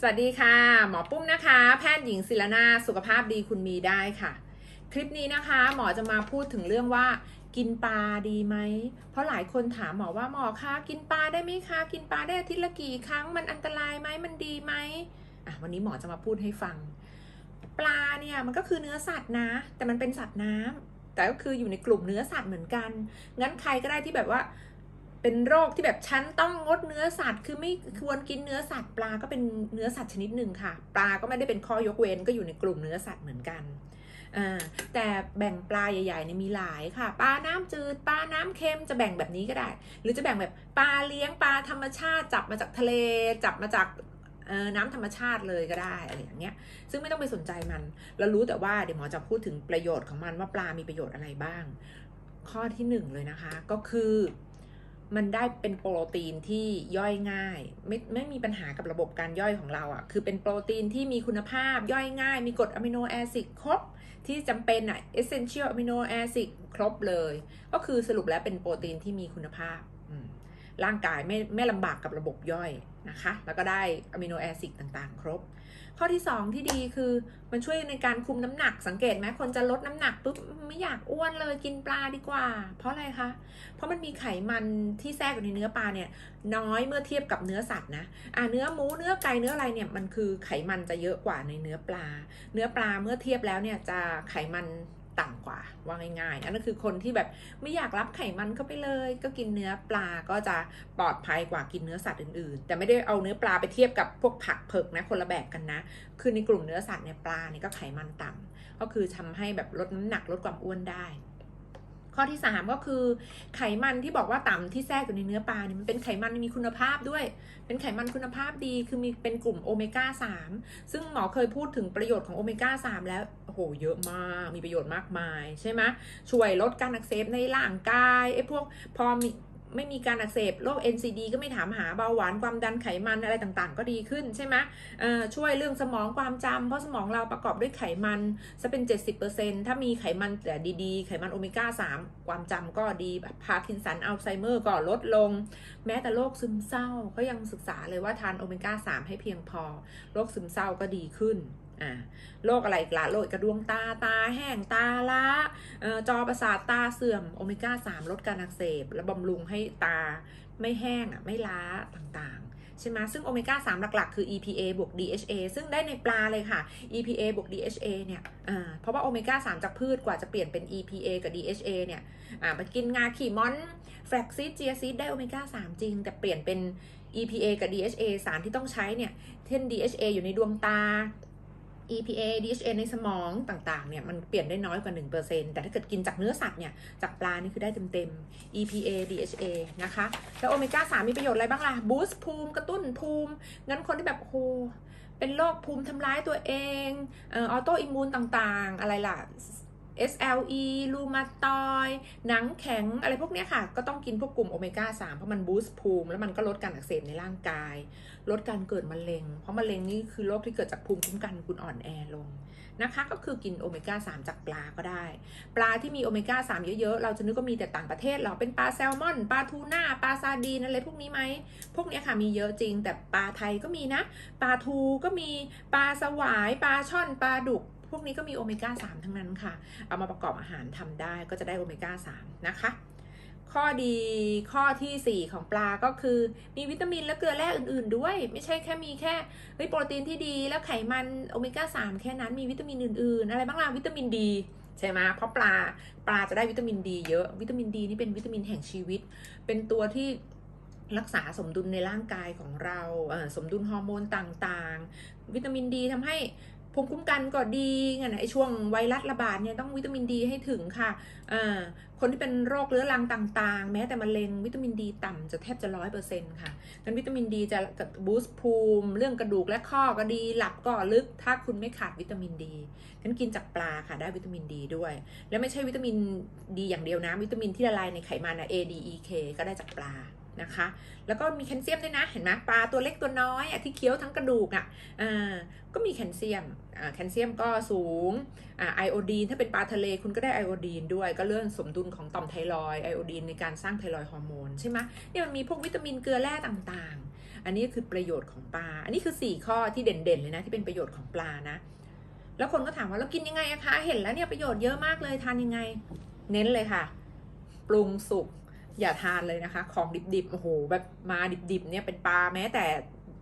สวัสดีค่ะ หมอปุ้มนะคะ แพทย์หญิงศิลนาสุขภาพดีคุณมีได้ค่ะ คลิปนี้นะคะ หมอจะมาพูดถึงเรื่องว่า กินปลาดีไหม เพราะหลายคนถามหมอว่าหมอคะกินปลาได้ไหมคะ กินปลาได้อาทิตย์ละกี่ครั้งมันอันตรายไหมมันดีไหมอะวันนี้หมอจะมาพูดให้ฟัง ปลาเนี่ยมันก็คือเนื้อสัตว์นะ แต่มันเป็นสัตว์น้ำแต่ก็คืออยู่ในกลุ่มเนื้อสัตว์เหมือนกันงั้นใครก็ได้ที่แบบว่า เป็นโรคที่แบบฉันต้องงดเนื้อสัตว์ คือไม่ควรกินเนื้อสัตว์ปลาก็เป็นเนื้อสัตว์ชนิดหนึ่งค่ะ ปลาก็ไม่ได้เป็นข้อยกเว้นก็อยู่ในกลุ่มเนื้อสัตว์เหมือนกันอ่าแต่แบ่งปลาใหญ่ๆเนี่ยมีหลายค่ะ ปลาน้ำจืดปลาน้ำเค็มจะแบ่งแบบนี้ก็ได้ หรือจะแบ่งแบบปลาเลี้ยงปลาธรรมชาติจับมาจากทะเลจับมาจากน้ำธรรมชาติเลยก็ได้อะไรอย่างเงี้ย ซึ่งไม่ต้องไปสนใจมัน เรารู้แต่ว่าเดี๋ยวหมอจะพูดถึงประโยชน์ของมันว่าปลามีประโยชน์อะไรบ้าง ข้อที่หนึ่งเลยนะคะ ก็คือ มันได้เป็นโปรตีนที่ย่อยง่าย ไม่ไม่มีปัญหากับระบบการย่อยของเราอะ่ะ คือเป็นโปรตีนที่มีคุณภาพย่อยง่าย มีกรดอะมิโนแอซิดครบ ที่จำเป็นอะ essential amino acid ครบเลย ก็คือสรุปแล้วเป็นโปรตีนที่มีคุณภาพร่างกายไม่ไม่ลำบากกับระบบย่อย นะคะ แล้วก็ได้อะมิโนแอซิดต่างๆ ครบ ข้อที่ 2 ที่ดีคือมันช่วยในการคุมน้ำหนักสังเกตไหมคนจะลดน้ำหนักปุ๊บไม่อยากอ้วนเลยกินปลาดีกว่า เพราะอะไรคะ เพราะมันมีไขมันที่แทรกอยู่ในเนื้อปลาเนี่ยน้อยเมื่อเทียบกับเนื้อสัตว์นะอ่าเนื้อหมูเนื้อไก่เนื้ออะไรเนี่ยมันคือไขมันจะเยอะกว่าในเนื้อปลา เนื้อปลาเมื่อเทียบแล้วเนี่ยจะไขมัน ต่ำกว่าว่าง่ายๆอันนั้นคือคนที่แบบไม่อยากรับไขมันเข้าไปเลย ก็กินเนื้อปลาก็จะปลอดภัยกว่ากินเนื้อสัตว์อื่นๆ แต่ไม่ได้เอาเนื้อปลาไปเทียบกับพวกผักเผือกนะคนละแบบกันนะ คือในกลุ่มเนื้อสัตว์เนี่ยปลาเนี่ยก็ไขมันต่ำก็คือทำให้แบบลดน้ำหนักลดความอ้วนได้ ข้อที่ 3 ก็คือไขมันที่บอกว่าต่ำที่แทรกอยู่ในเนื้อปลาเนี่ยมันเป็นไขมันมีคุณภาพด้วย เป็นไขมันคุณภาพดีคือมีเป็นกลุ่มโอเมก้า 3 ซึ่งหมอเคยพูดถึงประโยชน์ของโอเมก้า 3 แล้วโอ้โหเยอะมากมีประโยชน์มากมายใช่ไหมช่วยลดการอักเสบในร่างกายไอ้พวกพอมี ไม่มีการอักเสบโรค NCD ก็ไม่ถามหาเบาหวานความดันไขมันอะไรต่างๆ ก็ดีขึ้นใช่ไหมช่วยเรื่องสมองความจำเพราะสมองเราประกอบด้วยไขมันจะเป็น 70%ถ้ามีไขมันแต่ดีๆ ไขมันโอเมก้า 3 ความจำก็ดีพาร์กินสันอัลไซเมอร์ก็ลดลง แม้แต่โรคซึมเศร้าก็ยังศึกษาเลยว่าทานโอเมก้า 3 ให้เพียงพอโรคซึมเศร้าก็ดีขึ้น อ่าโรคอะไรกละโรคกระดวงตาตาแห้งตาล้าจอประสาทตาเสื่อมโอเมก้า 3 ลดการอักเสบ และบำรุงให้ตาไม่แห้งอะไม่ล้าต่างๆ ใช่ไหมซึ่งโอเมก้า 3 หลัก ๆ คือ EPA บวก DHA ซึ่งได้ในปลาเลยค่ะ EPA บวก DHA เนี่ยเพราะว่าโอเมก้า 3 จากพืชกว่าจะเปลี่ยนเป็น EPA กับ DHA เนี่ยอ่าไปกินงาขี่ม้อนแฟลกซีดเจียซีดได้โอเมก้า 3 จริง แต่เปลี่ยนเป็น EPA กับ DHA สารที่ต้องใช้เนี่ย เช่น DHA อยู่ในดวงตา EPA DHA ในสมองต่างๆ เนี่ยมันเปลี่ยนได้น้อยกว่า 1%แต่ถ้าเกิดกินจากเนื้อสัตว์เนี่ย จากปลานี่คือได้เต็มๆ EPA DHA นะคะ แล้วโอเมก้า 3 มีประโยชน์อะไรบ้างล่ะ บูสต์ภูมิกระตุ้นภูมิ งั้นคนที่แบบโอ้โหเป็นโรคภูมิทำร้ายตัวเองอออโตอิมมูนต่างๆ อะไรล่ะ SLE รูมาตอยหนังแข็งอะไรพวกนี้ค่ะ ก็ต้องกินพวกกลุ่มโอเมก้า 3 เพราะมันบูสต์ภูมิ แล้วมันก็ลดการอักเสบในร่างกาย ลดการเกิดมะเร็ง เพราะมะเร็งนี่คือโรคที่เกิดจากภูมิคุ้มกันคุณอ่อนแอลงนะคะ ก็คือกินโอเมก้า 3 จากปลาก็ได้ ปลาที่มีโอเมก้า 3 เยอะๆ เราจะนึกว่ามีแต่ต่างประเทศหรอเป็นปลาแซลมอน ปลาทูน่าปลาซาดีนอะไรพวกนี้ไหม พวกนี้ค่ะมีเยอะจริง แต่ปลาไทยก็มีนะ ปลาทูก็มีปลาสวาย ปลาช่อนปลาดุก วกนี้ก็มีโอเมก้า3ทั้งนั้นค่ะ เอามาประกอบอาหารทำได้ก็จะได้โอเมก้า3นะคะ ข้อดีข้อทีสี่ 4 ของปลาก็คือ มีวิตามินและเกลือแร่อื่น ๆ ด้วย ไม่ใช่แค่มีแค่โปรตีนที่ดีแล้วไขมันโอเมก้า3แค่นั้นมีวิตามินอื่น ๆ อะไรบ้างล่ะวิตามินดีใช่ไหมเพราะปลาปลาจะได้วิตามินดีเยอะ วิตามินดีนี่เป็นวิตามินแห่งชีวิต เป็นตัวที่รักษาสมดุลในร่างกายของเรา สมดุลฮอร์โมนต่างๆ วิตามินดีทำให้ ภูมิคุ้มกันก็ดีไงนไอช่วงไวรัสระบาดเนี่ยต้องวิตามินดีให้ถึงค่ะคนที่เป็นโรคเรื้อรังต่างๆ แม้แต่มะเร็งวิตามินดีต่ำจะแทบจะร้อยเปอร์เซ็นต์ค่ะงั้นวิตามินดีจะบูสต์ภูมิ เรื่องกระดูกและข้อก็ดี หลับก็ลึก ถ้าคุณไม่ขาดวิตามินดีงั้นกินจากปลาค่ะได้วิตามินดีด้วย และไม่ใช่วิตามินดีอย่างเดียวนะวิตามินที่ละลายในไขมันนะ A D E K ก็ได้จากปลา นะคะ แล้วก็มีแคลเซียมด้วยนะเห็นไหมปลาตัวเล็กตัวน้อยอะที่เคี้ยวทั้งกระดูกอะอ่าก็มีแคลเซียมแคลเซียมก็สูงอไอโอดีนถ้าเป็นปลาทะเลคุณก็ได้ไอโอดีนด้วย ก็เรื่องสมดุลของต่อมไทรอยไอโอดีนในการสร้างไทรอยฮอร์โมนใช่ไหมเนี่ยมันมีพวกวิตามินเกลือแร่ต่างๆ อันนี้คือประโยชน์ของปลา อันนี้คือ 4 ข้อที่เด่นๆเลยนะที่เป็นประโยชน์ของปลานะ แล้วคนก็ถามว่าเรากินยังไงอะคะ เห็นแล้วเนี่ยประโยชน์เยอะมากเลยทานยังไง เน้นเลยค่ะ ปรุงสุก อย่าทานเลยนะคะ ของดิบๆโอ้โหแบบมาดิบๆเนี่ยเป็นปลาแม้แต่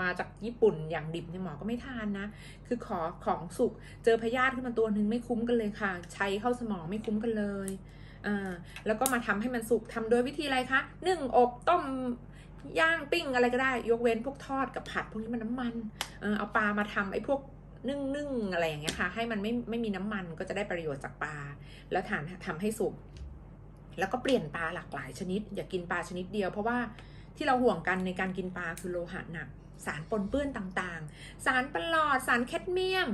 มาจากญี่ปุ่นอย่างดิบเนี่ยหมอก็ไม่ทานนะ คือขอของสุกเจอพยาธิขึ้นมาตัวหนึ่งไม่คุ้มกันเลยค่ะ ใช้เข้าสมองไม่คุ้มกันเลยอ่าแล้วก็มาทำให้มันสุกทำโดยวิธีอะไรคะนึ่งอบต้มย่างปิ้งอะไรก็ได้ ยกเว้นพวกทอดกับผัด พวกนี้มันน้ำมันเออเอาปลามาทำไอ้พวกนึ่งนึ่งอะไรอย่างเงี้ยค่ะ ให้มันไม่ไม่มีน้ำมันก็จะได้ประโยชน์จากปลาแล้วทานทำให้สุก แล้วก็เปลี่ยนปลาหลากหลายชนิด อย่ากินปลาชนิดเดียว เพราะว่าที่เราห่วงกันในการกินปลาคือโลหะหนัก สารปนเปื้อนต่างๆ สารประหลอด สารแคดเมียม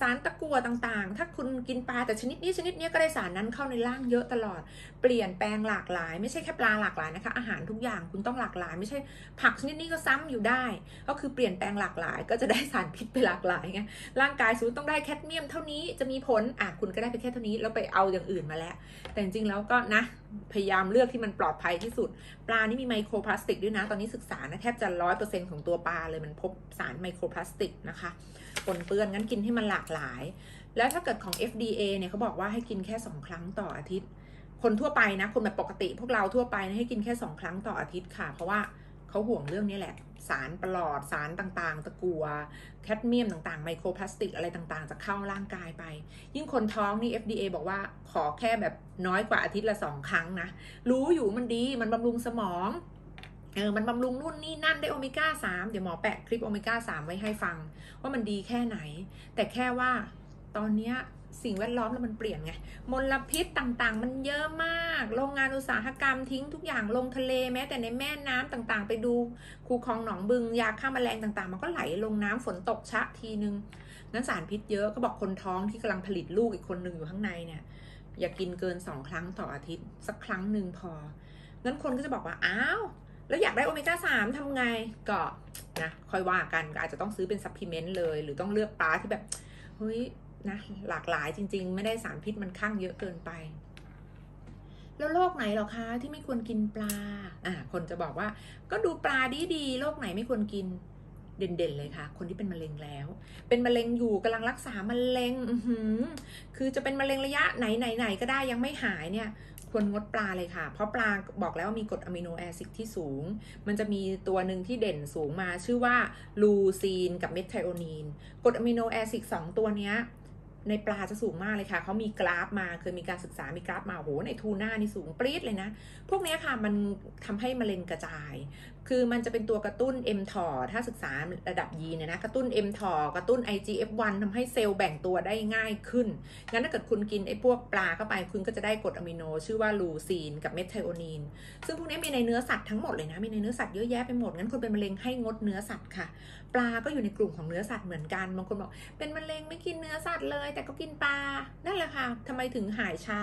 สารตะกั่วต่างๆ ถ้าคุณกินปลาแต่ชนิดนี้ชนิดนี้ก็ได้สารนั้นเข้าในร่างเยอะตลอดเปลี่ยนแปลงหลากหลาย ไม่ใช่แค่ปลาหลากหลายนะคะ อาหารทุกอย่างคุณต้องหลากหลาย ไม่ใช่ผักชนิดนี้ก็ซ้ำอยู่ได้ ก็คือเปลี่ยนแปลงหลากหลาย ก็จะได้สารพิษไปหลากหลายไงร่างกายสูต้องได้แคดเมียมเท่านี้จะมีผลอะคุณก็ได้ไปแค่เท่านี้แล้วไปเอาอย่างอื่นมาแล้ว แต่จริงๆแล้วก็นะพยายามเลือกที่มันปลอดภัยที่สุด ปลานี่มีไมโครพลาสติกด้วยนะ ตอนนี้ศึกษานะแทบจะร้อยเปอร์เซ็นของตัวปลาเลยมันพบสารไมโครพลาสติกนะคะปนเปื้อนงั้นกินให้มันหลากหลาย แล้วถ้าเกิดของ FDA เนี่ยเขาบอกว่าให้กินแค่ 2 ครั้งต่ออาทิตย์ คนทั่วไปนะ คนแบบปกติ พวกเราทั่วไปนะให้กินแค่2ครั้งต่ออาทิตย์ค่ะ เพราะว่าเขาห่วงเรื่องนี้แหละ สารปลอดสารต่างๆ ตะกัว แคดเมียมต่างๆ ไมโครพลาสติกอะไรต่างๆ จะเข้าร่างกายไป ยิ่งคนท้องนี่ FDA บอกว่าขอแค่แบบน้อยกว่าอาทิตย์ละสองครั้งนะ รู้อยู่มันดีมันบำรุงสมองเออมันบำรุงนู่นนี่นั่นได้โอเมก้าสามเดี๋ยวหมอแปะคลิปโอเมก้าสามไว้ให้ฟัง ว่ามันดีแค่ไหน แต่แค่ว่าตอนเนี้ย สิ่งแวดล้อมแล้วมันเปลี่ยนไง มลพิษต่างๆ มันเยอะมาก โรงงานอุตสาหกรรมทิ้งทุกอย่างลงทะเลแม้แต่ในแม่น้ำต่างๆ ไปดูคูคลองหนองบึง ยาฆ่าแมลงต่างๆ มันก็ไหลลงน้ำฝนตกชะทีนึงนั้นสารพิษเยอะก็บอกคนท้องที่กำลังผลิตลูกอีกคนหนึ่งอยู่ข้างในเนี่ยอย่ากินเกินสองครั้งต่ออาทิตย์ สักครั้งหนึ่งพองั้นคนก็จะบอกว่าอ้าวแล้วอยากได้โอเมก้าสามทำไงก็นะค่อยว่ากันก็อาจจะต้องซื้อเป็นซัพพลีเมนต์เลย หรือต้องเลือกปลาที่แบบเฮ้ย นะหลากหลายจริง ๆ ไม่ได้สารพิษมันข้างเยอะเกินไป แล้วโรคไหนหรอคะที่ไม่ควรกินปลาอ่าคนจะบอกว่า ก็ดูปลาดีๆโรคไหนไม่ควรกินเด่นๆเลยค่ะ คนที่เป็นมะเร็งแล้ว เป็นมะเร็งอยู่กำลังรักษามะเร็งอือคือจะเป็นมะเร็งระยะไหนไหนไหนก็ได้ยังไม่หายเนี่ยควรงดปลาเลยค่ะ เพราะปลาบอกแล้วว่ามีกรดอะมิโนแอซิดที่สูง มันจะมีตัวหนึ่งที่เด่นสูงมาชื่อว่าลูซีนกับเมทไทโอนีน กรดอะมิโนแอซิดสองตัวเนี้ย ในปลาจะสูงมากเลยค่ะเขามีกราฟมาเคยมีการศึกษามีกราฟมาโหในทูน่านี่สูงปรี๊ดเลยนะ พวกนี้ค่ะมันทำให้มะเร็งกระจาย คือมันจะเป็นตัวกระตุ้น mTOR ถ้าศึกษาระดับยีเนี่ยนะกระตุ้น mTOR กระตุ้น IGF-1 ทำให้เซลล์แบ่งตัวได้ง่ายขึ้น งั้นถ้าเกิดคุณกินไอ้พวกปลาเข้าไป คุณก็จะได้กรดอะมิโน ชื่อว่าลูซีนกับเมทไทโอนีน ซึ่งพวกนี้มีในเนื้อสัตว์ทั้งหมดเลยนะ มีในเนื้อสัตว์เยอะแยะไปหมด งั้นคนเป็นมะเร็งให้งดเนื้อสัตว์ค่ะ ปลาก็อยู่ในกลุ่มของเนื้อสัตว์เหมือนกัน บางคนบอกเป็นมะเร็งไม่กินเนื้อสัตว์เลย แต่ก็กินปลา นั่นแหละค่ะทำไมถึงหายช้า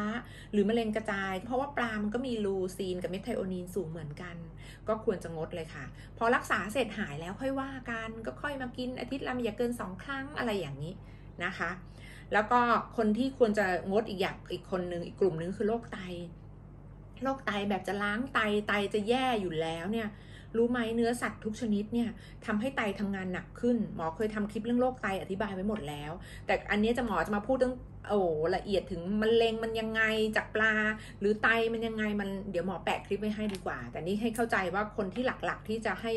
หรือมะเร็งกระจาย เพราะว่าปลามันก็มีลูซีนกับเมทไทโอนีนสูงเหมือนกัน ก็ควรจะงดเลยค่ะ พอรักษาเสร็จหายแล้วค่อยว่ากันก็ค่อยมากินอาทิตย์ละอย่าเกินสองครั้งอะไรอย่างนี้นะคะ แล้วก็คนที่ควรจะงดอีกอย่างอีกคนนึงอีกกลุ่มนึงคือโรคไตโรคไตแบบจะล้างไตไตจะแย่อยู่แล้วเนี่ยรู้ไหมเนื้อสัตว์ทุกชนิดเนี่ยทำให้ไตทำงานหนักขึ้น หมอเคยทำคลิปเรื่องโรคไตอธิบายไว้หมดแล้ว แต่อันนี้จะหมอจะมาพูดเรื่อง โอ้ละเอียดถึงมะเร็งมันยังไงจากปลา หรือไตมันยังไงมันเดี๋ยวหมอแปะคลิปไว้ให้ดีกว่า แต่นี่ให้เข้าใจว่าคนที่หลักๆที่จะให้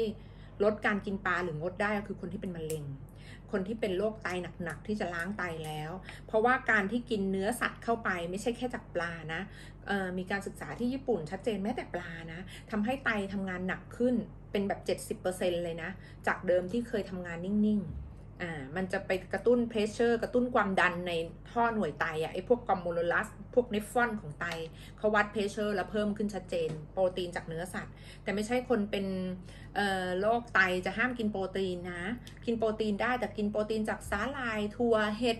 ลดการกินปลาหรืองดได้ก็คือคนที่เป็นมะเร็ง คนที่เป็นโรคไตหนักๆที่จะล้างไตแล้ว เพราะว่าการที่กินเนื้อสัตว์เข้าไปไม่ใช่แค่จากปลานะมีการศึกษาที่ญี่ปุ่นชัดเจนแม้แต่ปลานะทำให้ไตทำงานหนักขึ้นเป็นแบบ 70%เลยนะ จากเดิมที่เคยทำงานนิ่งๆ อ่ามันจะไปกระตุ้นเพรสเชอร์กระตุ้นความดันในท่อหน่วยไตอะไอพวกกอมโมลลัส พวกเนฟรอนของไตเขาวัดเพรสเชอร์แล้วเพิ่มขึ้นชัดเจน โปรตีนจากเนื้อสัตว์ แต่ไม่ใช่คนเป็นเอ่อโรคไตจะห้ามกินโปรตีนนะ กินโปรตีนได้แต่กินโปรตีนจากสาหร่ายถั่วเห็ด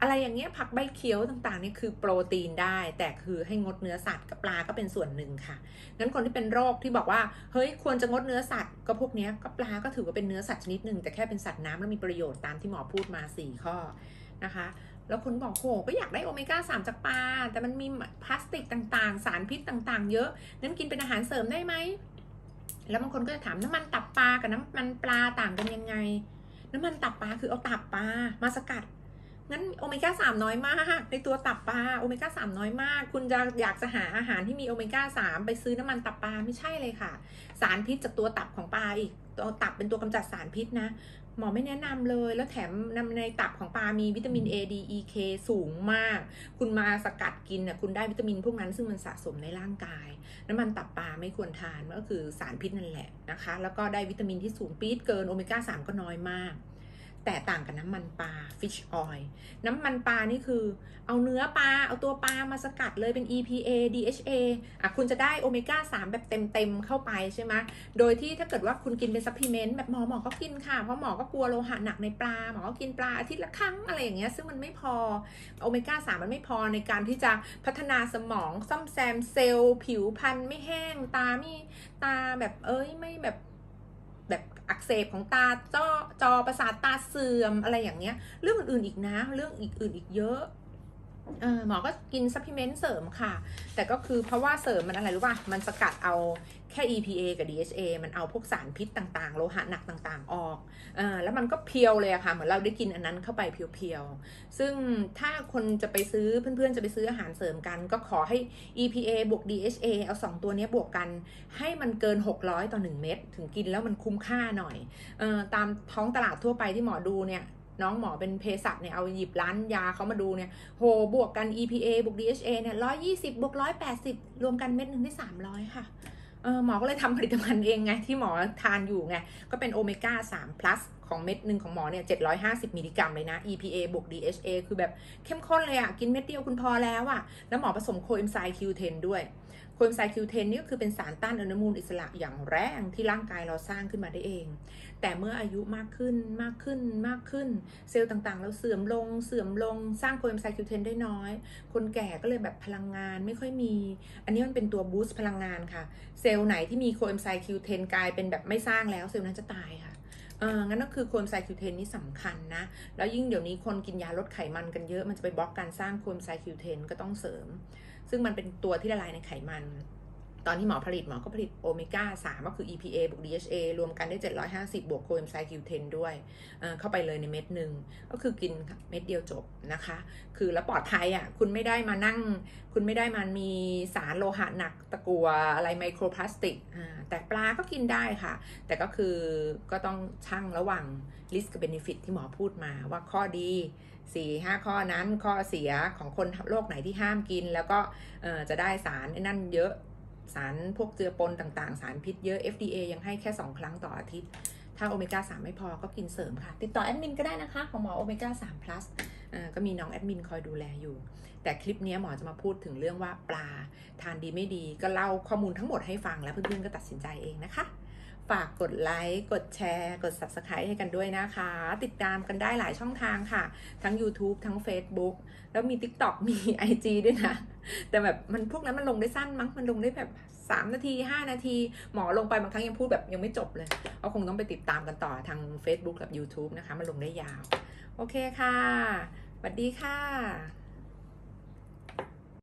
อะไรอย่างเงี้ยผักใบเขียวต่างๆนี่คือโปรตีนได้ แต่คือให้งดเนื้อสัตว์กับปลาก็เป็นส่วนหนึ่งค่ะงั้นคนที่เป็นโรคที่บอกว่าเฮ้ยควรจะงดเนื้อสัตว์ก็พวกเนี้ยก็ปลาก็ถือว่าเป็นเนื้อสัตว์ชนิดหนึ่งแต่แค่เป็นสัตว์น้ำแล้วมีประโยชน์ตามที่หมอพูดมา 4 ข้อนะคะแล้วคุณบอกโหก็อยากได้โอเมก้า 3 จากปลา แต่มันมีพลาสติกต่างๆ สารพิษต่างๆ เยอะงั้นกินเป็นอาหารเสริมได้ไหม แล้วบางคนก็จะถามน้ำมันตับปลากับน้ำมันปลาต่างกันยังไง น้ำมันตับปลาคือเอาตับปลามาสกัด งั้นโอเมก้าสามน้อยมาก ในตัวตับปลาโอเมก้าสามน้อยมาก คุณจะอยากจะหาอาหารที่มีโอเมก้าสามไปซื้อน้ำมันตับปลาไม่ใช่เลยค่ะ สารพิษจากตัวตับของปลาอีกตัวตับเป็นตัวกำจัดสารพิษนะ หมอไม่แนะนำเลย แล้วแถมนำในตับของปลามีวิตามิน A D E K สูงมาก คุณมาสกัดกินน่ะคุณได้วิตามินพวกนั้นซึ่งมันสะสมในร่างกาย น้ำมันตับปลาไม่ควรทานก็คือสารพิษนั่นแหละนะคะ แล้วก็ได้วิตามินที่สูงปี๊ดเกินโอเมก้า3ก็น้อยมาก แต่ต่างกับน้ำมันปลา fish oil น้ำมันปลานี่คือ เอาเนื้อปลา เอาตัวปลามาสกัดเลยเป็น EPA DHA อะคุณจะได้โอเมก้า 3 แบบเต็ม ๆ เข้าไปใช่ไหมโดยที่ถ้าเกิดว่าคุณกินเป็นซัพพลีเมนต์แบบหมอหมอก็กินค่ะ เพราะหมอก็กลัวโลหะหนักในปลา หมอก็กินปลาอาทิตย์ละครั้งอะไรอย่างเงี้ยซึ่งมันไม่พอโอเมก้า 3 มันไม่พอในการที่จะพัฒนาสมองซ่อมแซมเซลล์ผิวพรรณไม่แห้งตาไม่ตาแบบเอ้ยไม่แบบ แบบอักเสบของตาจอจอประสาทตาเสื่อมอะไรอย่างเงี้ย เรื่องอื่นๆอีกนะ เรื่องอีกอื่นอีกเยอะ เออหมอก็กินซัพพลีเมนต์เสริมค่ะ แต่ก็คือเพราะว่าเสริมมันอะไรรู้ป่ะ มันสกัดเอาแค่ EPA กับ DHA มันเอาพวกสารพิษต่างๆ โลหะหนักต่างๆ ออกเออแล้วมันก็เพียวเลยอะค่ะ เหมือนเราได้กินอันนั้นเข้าไปเพียวๆ ซึ่งถ้าคนจะไปซื้อเพื่อนๆ จะไปซื้ออาหารเสริมกัน ก็ขอให้ EPA บวก DHA เอา 2 ตัวนี้บวกกันให้มันเกิน 600 ต่อ 1 เม็ดถึงกินแล้วมันคุ้มค่าหน่อยเออตามท้องตลาดทั่วไปที่หมอดูเนี่ย น้องหมอเป็นเภสัชเนี่ยเอาหยิบร้านยาเขามาดูเนี่ยโหบวกกัน EPA บวก DHA เนี่ยร้อยยี่สิบบวกร้อยแปดสิบรวมกันเม็ดหนึ่งได้สามร้อยค่ะเออหมอก็เลยทำผลิตภัณฑ์เองไง ที่หมอทานอยู่ไง ก็เป็นโอเมก้า3 plus ของเม็ดหนึ่งของหมอเนี่ย 750 มิลลิกรัมเลยนะ EPA บวก DHA คือแบบเข้มข้นเลยอะกินเม็ดเดียวคุณพอแล้วอะแล้วหมอผสมโคเอนไซม์ Q10 ด้วย คเอนไซม์ Q10 นี่ก็คือเป็นสารต้านอนุมูลอิสระอย่างแรงที่ร่างกายเราสร้างขึ้นมาได้เอง แต่เมื่ออายุมากขึ้นมากขึ้นมากขึ้น เซลล์ต่างๆ เราเสื่อมลงเสื่อมลงสร้างโคเอนไซม์ Q10 ได้น้อย คนแก่ก็เลยแบบพลังงานไม่ค่อยมี อันนี้มันเป็นตัวบูสต์พลังงานค่ะ เซลล์ไหนที่มีโคเอนไซม์ Q10 กลายเป็นแบบไม่สร้างแล้วเซลล์นั้นจะตายค่ะ เอองั้นก็คือโคลนไซคิวเทนนี่สำคัญนะ แล้วยิ่งเดี๋ยวนี้คนกินยาลดไขมันกันเยอะ มันจะไปบล็อกการสร้างโคลนไซคิวเทนก็ต้องเสริม ซึ่งมันเป็นตัวที่ละลายในไขมัน ตอนที่หมอผลิตหมอก็ผลิตโอเมก้า 3 ก็คือ EPA บวก DHA รวมกันได้ 750 บวกโคเอนไซม์ Q10 ด้วย เข้าไปเลยในเม็ดหนึ่ง ก็คือกินเม็ดเดียวจบนะคะ คือแล้วปลอดภัยอะ คุณไม่ได้มานั่ง คุณไม่ได้มันมีสารโลหะหนักตะกัวอะไรไมโครพลาสติก แต่ปลาก็กินได้ค่ะ แต่ก็คือก็ต้องชั่งระหว่าง risk กับ benefit ที่หมอพูดมาว่าข้อดีสี่ห้าข้อนั้นข้อเสียของคนโรคไหนที่ห้ามกิน แล้วก็จะได้สารนั่นเยอะ สารพวกเจือปนต่างๆ สารพิษเยอะ FDA ยังให้แค่ 2 ครั้งต่ออาทิตย์ ถ้าโอเมก้า3ไม่พอก็กินเสริมค่ะ ติดต่อแอดมินก็ได้นะคะ ของหมอโอเมก้า3 plus อ่อก็มีน้องแอดมินคอยดูแลอยู่ แต่คลิปนี้หมอจะมาพูดถึงเรื่องว่าปลาทานดีไม่ดี ก็เล่าข้อมูลทั้งหมดให้ฟังแล้วเพื่อนๆก็ตัดสินใจเองนะคะ ฝากกดไลค์ กดแชร์ กด Subscribe ให้กันด้วยนะคะ ติดตามกันได้หลายช่องทางค่ะ ทั้ง YouTube ทั้ง Facebook แล้วมี TikTok มี IG ด้วยนะ แต่แบบมันพวกนั้นมันลงได้สั้นมั้ง มันลงได้แบบ 3 นาที 5 นาที หมอลงไปบางครั้งยังพูดแบบยังไม่จบเลยก็คงต้องไปติดตามกันต่อทาง Facebook กับ YouTube นะคะ มันลงได้ยาว โอเคค่ะสวัสดีค่ะ